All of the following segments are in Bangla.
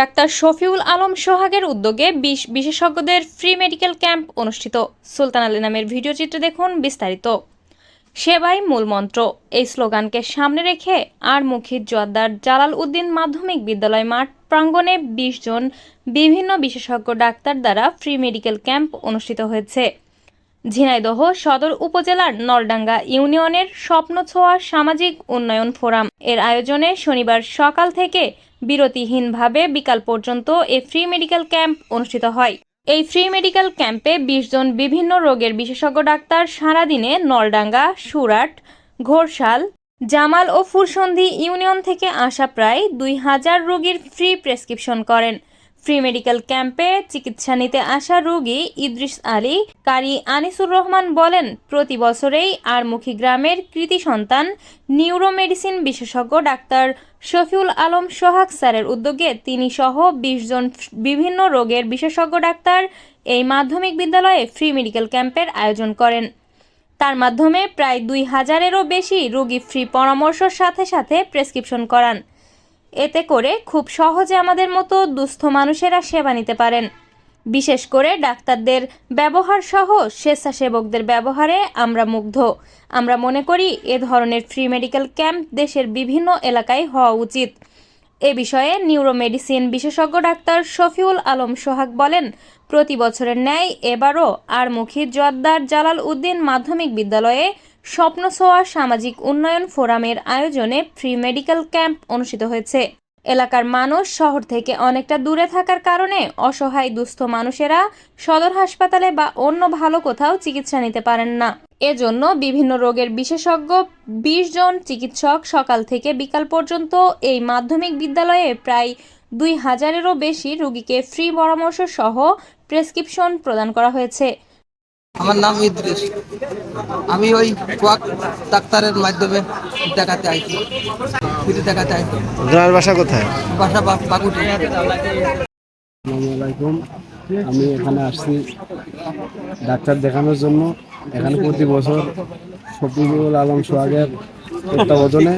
ডাক্তার শফিউল আলম সোহাগের উদ্যোগে বিশ বিশেষজ্ঞদের ফ্রি মেডিকেল ক্যাম্প অনুষ্ঠিত। সুলতান আলী নামের ভিডিও চিত্র দেখুন বিস্তারিত। সেবাই মূল মন্ত্র। এই স্লোগানকে সামনে রেখে আর মুখির জোয়াদ্দার জালাল উদ্দিন মাধ্যমিক বিদ্যালয় মাঠ প্রাঙ্গণে বিশ জন বিভিন্ন বিশেষজ্ঞ ডাক্তার দ্বারা ফ্রি মেডিকেল ক্যাম্প অনুষ্ঠিত হয়েছে। ঝিনাইদহ সদর উপজেলার নলডাঙ্গা ইউনিয়নের স্বপ্ন ছোঁয়া সামাজিক উন্নয়ন ফোরাম। এর আয়োজনে শনিবার সকাল থেকে বিরতিহীনভাবে বিকাল পর্যন্ত এ ফ্রি মেডিকেল ক্যাম্প অনুষ্ঠিত হয়। এই ফ্রি মেডিকেল ক্যাম্পে বিশ জন বিভিন্ন রোগের বিশেষজ্ঞ ডাক্তার সারাদিনে নলডাঙ্গা, সুরাট, ঘোরশাল, জামাল ও ফুরসন্ধি ইউনিয়ন থেকে আসা প্রায় দুই হাজার রোগীর ফ্রি প্রেসক্রিপশন করেন। ফ্রি মেডিকেল ক্যাম্পে চিকিৎসা নিতে আসা রোগী ইদ্রিস আলী, কারি আনিসুর রহমান বলেন, প্রতি বছরেই আরমুখী গ্রামের কৃতি সন্তান নিউরো মেডিসিন বিশেষজ্ঞ ডাক্তার শফিউল আলম সোহাগ স্যারের উদ্যোগে তিনি সহ বিশ জন বিভিন্ন রোগের বিশেষজ্ঞ ডাক্তার এই মাধ্যমিক বিদ্যালয়ে ফ্রি মেডিকেল ক্যাম্পের আয়োজন করেন। তার মাধ্যমে প্রায় দুই হাজারেরও বেশি রোগী ফ্রি পরামর্শের সাথে সাথে প্রেসক্রিপশন করান। এতে করে খুব সহজে আমাদের মতো দুস্থ মানুষেরা সেবা নিতে পারেন। বিশেষ করে ডাক্তারদের ব্যবহার সহ স্বেচ্ছাসেবকদের ব্যবহারে আমরা মুগ্ধ। আমরা মনে করি এ ধরনের ফ্রি মেডিকেল ক্যাম্প দেশের বিভিন্ন এলাকায় হওয়া উচিত। এ বিষয়ে নিউরো মেডিসিন বিশেষজ্ঞ ডাক্তার শফিউল আলম সোহাগ বলেন, প্রতি বছরের ন্যায় এবারও আরমুখী জোয়াদ্দার জালাল উদ্দিন মাধ্যমিক বিদ্যালয়ে স্বপ্ন ছোঁয়া সামাজিক উন্নয়ন ফোরামের আয়োজনে ফ্রি মেডিকেল ক্যাম্প অনুষ্ঠিত হয়েছে। এলাকার মানুষ শহর থেকে অনেকটা দূরে থাকার কারণে অসহায় দুস্থ মানুষেরা সদর হাসপাতালে বা অন্য ভালো কোথাও চিকিৎসা নিতে পারেন না। এজন্য বিভিন্ন রোগের বিশেষজ্ঞ বিশ জন চিকিৎসক সকাল থেকে বিকাল পর্যন্ত এই মাধ্যমিক বিদ্যালয়ে প্রায় দুই হাজারেরও বেশি রোগীকে ফ্রি পরামর্শ সহ প্রেসক্রিপশন প্রদান করা হয়েছে। আমার নাম ইদ্রিস। আমি ওই কোয়াক ডাক্তারের মাধ্যমে দেখাতে আইছি। ফিরে দেখাতে আইছি। আপনার বাসা কোথায়? বাসা বা- বাগুটি। আসসালামু আলাইকুম আমি এখানে আসছি ডাক্তার দেখানোর জন্য। এখানে প্রতি বছর শফিকুল আলম সোহাগের তত্ত্বাবধানে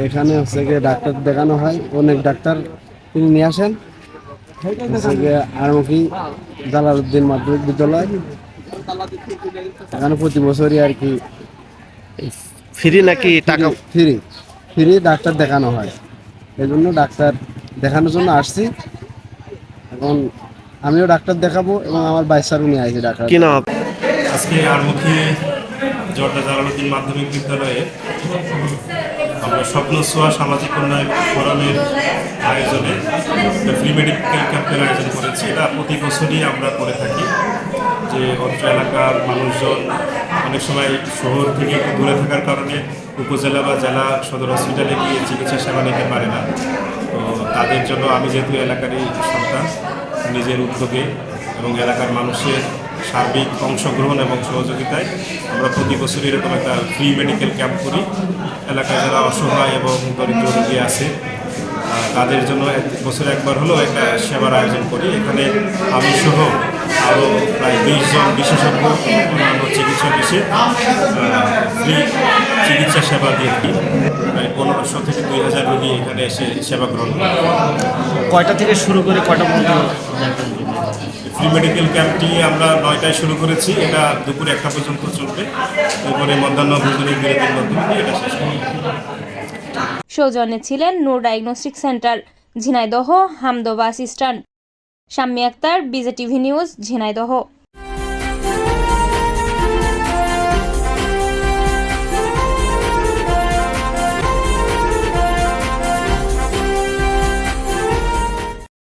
এখানে হচ্ছে গিয়ে ডাক্তার দেখানো হয়। অনেক ডাক্তার তিনি নিয়ে আসেন। হচ্ছে গিয়ে আরমুখী জালালউদ্দিন মাধ্যমিক বিদ্যালয়। এখানে প্রতি বছরই আর কি ফ্রি নাকি টাকা? ফ্রি ফ্রি ডাক্তার দেখানো হয়। এই জন্য ডাক্তার দেখানোর জন্য আসছি। এখন আমিও ডাক্তার দেখাবো এবং আমার বাইসারও নিয়ে আসছি ডাক্তার। কি নাম আজকে আরমুখী জর্দা জালালুদ্দিন মাধ্যমিক বিদ্যালয়ে আমরা স্বপ্ন ছোঁয়া সামাজিক উন্নয়ন ফোরামের আয়োজনে ফ্রি মেডিকেল ক্যাম্পের আয়োজন করেছি। এটা প্রতি বছরই আমরা করে থাকি। যে অত্র এলাকার মানুষজন অনেক সময় শহর থেকে একটু দূরে থাকার কারণে উপজেলা বা জেলা সদর হসপিটালে গিয়ে চিকিৎসা সেবা নিতে পারে না। তো তাদের জন্য আমি যেহেতু এলাকারই সন্তান, নিজের উদ্যোগে এবং এলাকার মানুষের সার্বিক অংশগ্রহণ এবং সহযোগিতায় আমরা প্রতি বছর এরকম একটা ফ্রি মেডিকেল ক্যাম্প করি। এলাকায় যারা অসহায় এবং দরিদ্র রোগী আছে তাদের জন্য এক বছরে একবার হলেও একটা সেবার আয়োজন করি। এখানে আমি সহ আরও প্রায় বিশ জন বিশেষজ্ঞ অন্যান্য চিকিৎসক এসে ফ্রি চিকিৎসা সেবা দিয়ে থাকি। প্রায় পনেরোশো থেকে দুই হাজার রোগী এখানে এসে সেবা গ্রহণ করে। কয়টা থেকে শুরু করে কয়টা পর্যন্ত? ফ্রি মেডিকেল ক্যাম্পটি আমরা নয়টায় শুরু করেছি। এটা দুপুর একটা পর্যন্ত চলবে। এরপরে মধ্যাহ্ন ভোজনের বিরতির মাধ্যমে এটা শেষ হবে। সৌজন্যে ছিলেন Noor diagnostic centre Jhenaidah হামদোবা assistant Shammi Akter BJ TV news Jhenaidah.